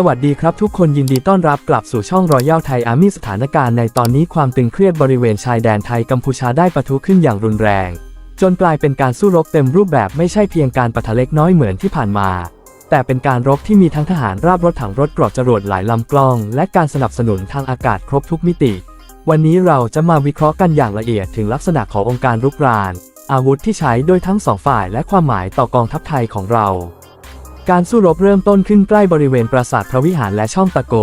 สวัสดีครับทุกคนยินดีต้อนรับกลับสู่ช่องรอยัลไทยอาร์มี่สถานการณ์ในตอนนี้ความตึงเครียดบริเวณชายแดนไทยกัมพูชาได้ปะทุขึ้นอย่างรุนแรง จนกลายเป็นการสู้รบเต็มรูปแบบไม่ใช่เพียงการปะทะเล็กน้อยเหมือนที่ผ่านมา แต่เป็นการรบที่มีทั้งทหารราบรถถังรถกรอบจรวดหลายลำกล้อง และการสนับสนุนทางอากาศครบทุกมิติ วันนี้เราจะมาวิเคราะห์กันอย่างละเอียดถึงลักษณะขององค์การรุกราน อาวุธที่ใช้โดยทั้งสองฝ่ายและความหมายต่อกองทัพไทยของเรา การสู้รบเริ่มต้นขึ้นใกล้บริเวณปราสาทพระวิหารและช่องตะโก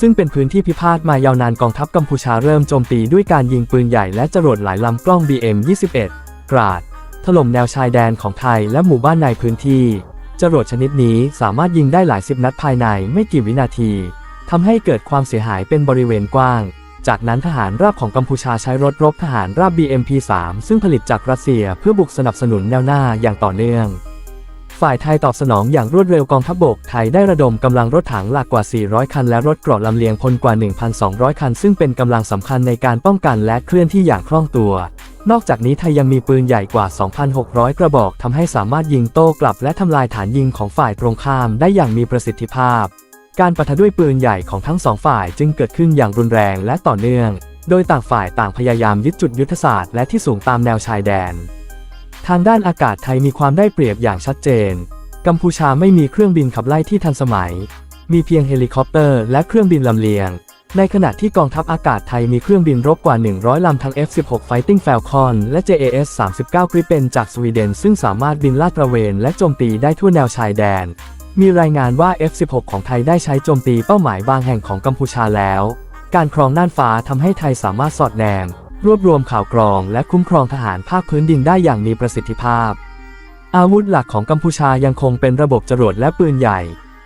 ซึ่งเป็นพื้นที่พิพาทมายาวนานกองทัพกัมพูชาเริ่มโจมตีด้วยการยิงปืนใหญ่และจรวดหลายลำกล้อง BM-21 กราด ถล่มแนวชายแดนของไทยและหมู่บ้านในพื้นที่ จรวดชนิดนี้สามารถยิงได้หลายสิบนัดภายในไม่กี่วินาทีทำให้เกิดความเสียหายเป็นบริเวณกว้าง จากนั้นทหารราบของกัมพูชาใช้รถรบทหารราบ BMP-3 ซึ่งผลิตจากรัสเซียเพื่อบุกสนับสนุนแนวหน้าอย่างต่อเนื่อง ฝ่ายไทยตอบสนองอย่างรวดเร็วกองทัพบบกไทยได้ระดมกำลังรถถังหลักกว่า 400 คันและรถเกราะลำเลียงพลกว่า 1,200 คัน ซึ่งเป็นกำลังสำคัญในการป้องกันและเคลื่อนที่อย่างคล่องตัวนอกจากนี้ไทยยังมีปืนใหญ่กว่า 2,600 กระบอกทำให้สามารถยิงโต้กลับและทำลายฐานยิงของฝ่ายตรงข้ามได้อย่างมีประสิทธิภาพ การปะทะด้วยปืนใหญ่ของทั้งสองฝ่ายจึงเกิดขึ้นอย่างรุนแรงและต่อเนื่อง โดยต่างฝ่ายต่างพยายามยึดจุดยุทธศาสตร์และที่สูงตามแนวชายแดน ทางด้านอากาศไทยมีความได้เปรียบอย่างชัดเจน กัมพูชาไม่มีเครื่องบินขับไล่ที่ทันสมัย มีเพียงเฮลิคอปเตอร์และเครื่องบินลำเลียง ในขณะที่กองทัพอากาศไทยมีเครื่องบินรบกว่า 100 ลำทั้ง F-16 Fighting Falcon และ JAS 39 Gripen จากสวีเดน ซึ่งสามารถบินลาดตระเวนและโจมตีได้ทั่วแนวชายแดน มีรายงานว่า F-16 ของไทยได้ใช้โจมตีเป้าหมายบางแห่งของกัมพูชาแล้ว การครองน่านฟ้าทำให้ไทยสามารถสอดแนม รวบรวมข่าวกรองและคุ้มครองทหารภาคพื้นดินได้อย่างมีประสิทธิภาพ อาวุธหลักของกัมพูชายังคงเป็นระบบจรวดและปืนใหญ่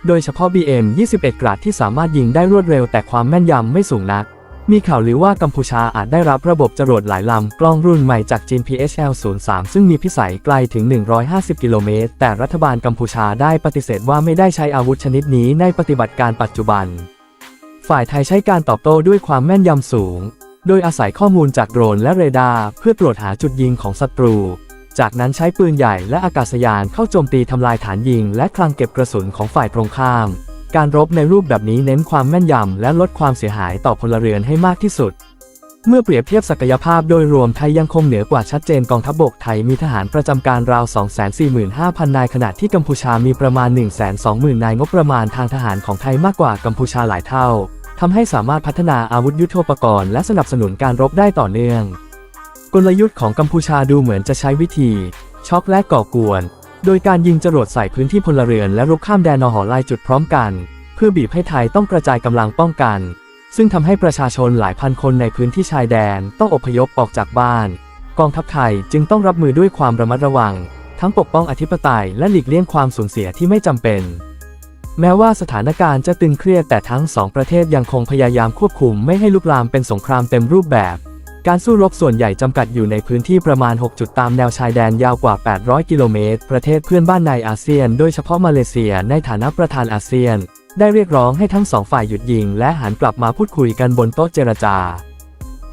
โดยเฉพาะ BM-21 กราดที่สามารถยิงได้รวดเร็วแต่ความแม่นยำไม่สูงนัก มีข่าวลือว่ากัมพูชาอาจได้รับระบบจรวดหลายลำ กล้องรุ่นใหม่จากจีน PHL-03 ซึ่งมีพิสัยไกลถึง 150 กิโลเมตร แต่รัฐบาลกัมพูชาได้ปฏิเสธว่าไม่ได้ใช้อาวุธชนิดนี้ในปฏิบัติการปัจจุบัน ฝ่ายไทยใช้การตอบโต้ด้วยความแม่นยำสูง โดยอาศัยข้อมูลจากโดรนและเรดาร์เพื่อตรวจหาจุดยิงของศัตรู จากนั้นใช้ปืนใหญ่และอากาศยานเข้าโจมตีทำลายฐานยิง และคลังเก็บกระสุนของฝ่ายตรงข้าม การรบในรูปแบบนี้เน้นความแม่นยำและลดความเสียหายต่อพลเรือนให้มากที่สุด เมื่อเปรียบเทียบศักยภาพโดยรวมไทยยังคงเหนือกว่าชัดเจนกองทัพบบกไทยมีทหารประจำการราว 245,000 นายขณะที่กัมพูชามีประมาณ 120,000 นายงบประมาณทางทหารของไทยมากกว่ากัมพูชาหลายเท่าทำให้สามารถพัฒนาอาวุธยุทโธปกรณ์และสนับสนุนการรบได้ต่อเนื่อง กลยุทธ์ของกัมพูชาดูเหมือนจะใช้วิธี ช็อกและก่อกวน โดยการยิงจรวดใส่พื้นที่พลเรือนและรุกข้ามแดนนอหอลายจุดพร้อมกัน เพื่อบีบให้ไทยต้องกระจายกำลังป้องกัน ซึ่งทำให้ประชาชนหลายพันคนในพื้นที่ชายแดนต้องอพยพออกจากบ้าน กองทัพไทยจึงต้องรับมือด้วยความระมัดระวัง ทั้งปกป้องอธิปไตยและหลีกเลี่ยงความสูญเสียที่ไม่จำเป็น แม้ว่าสถานการณ์จะตึงเครียดแต่ทั้งสองประเทศยังคงพยายามควบคุมไม่ให้ลุกลามเป็นสงครามเต็มรูปแบบ การสู้รบส่วนใหญ่จำกัดอยู่ในพื้นที่ประมาณ 6 จุดตามแนวชายแดนยาวกว่า 800 กิโลเมตร ประเทศเพื่อนบ้านในอาเซียน โดยเฉพาะมาเลเซียในฐานะประธานอาเซียน ได้เรียกร้องให้ทั้งสองฝ่ายหยุดยิง และหันกลับมาพูดคุยกันบนโต๊ะเจรจา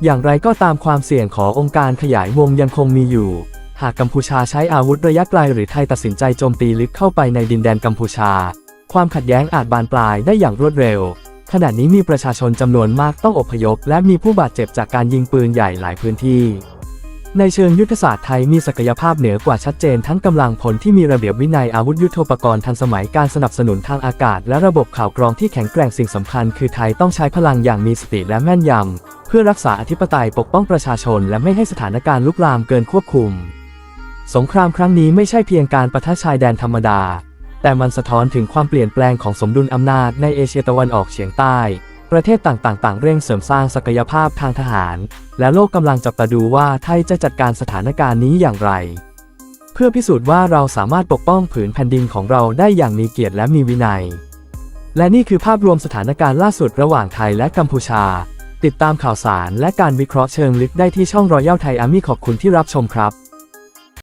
อย่างไรก็ตามความเสี่ยงขององค์การขยายวงยังคงมีอยู่ หากกัมพูชาใช้อาวุธระยะไกลหรือไทยตัดสินใจโจมตีลึกเข้าไปในดินแดนกัมพูชา ความขัดแย้งอาจบานปลายได้อย่างรวดเร็ว ขณะนี้มีประชาชนจำนวนมากต้องอพยพ และมีผู้บาดเจ็บจากการยิงปืนใหญ่หลายพื้นที่ ในเชิงยุทธศาสตร์ไทยมีศักยภาพเหนือกว่าชัดเจนทั้งกำลังพลที่มีระเบียบวินัยอาวุธยุทโธปกรณ์ทันสมัยการสนับสนุนทางอากาศ และระบบข่าวกรองที่แข็งแกร่งสิ่งสำคัญคือไทยต้องใช้พลังอย่างมีสติและแม่นยำเพื่อรักษาอธิปไตยปกป้องประชาชน และไม่ให้สถานการณ์ลุกลามเกินควบคุม สงครามครั้งนี้ไม่ใช่เพียงการประทะชายแดนธรรมดา แต่มันสะท้อนถึงความเปลี่ยนแปลงของสมดุลอำนาจในเอเชียตะวันออกเฉียงใต้ ประเทศต่างๆต่างเร่งเสริมสร้างศักยภาพทางทหาร และโลกกำลังจับตาดูว่าไทยจะจัดการสถานการณ์นี้อย่างไร เพื่อพิสูจน์ว่าเราสามารถปกป้องผืนแผ่นดินของเราได้อย่างมีเกียรติและมีวินัย และนี่คือภาพรวมสถานการณ์ล่าสุดระหว่างไทยและกัมพูชา ติดตามข่าวสารและการวิเคราะห์เชิงลึกได้ที่ช่องรอยัลไทยอาร์มี่ขอบคุณที่รับชมครับ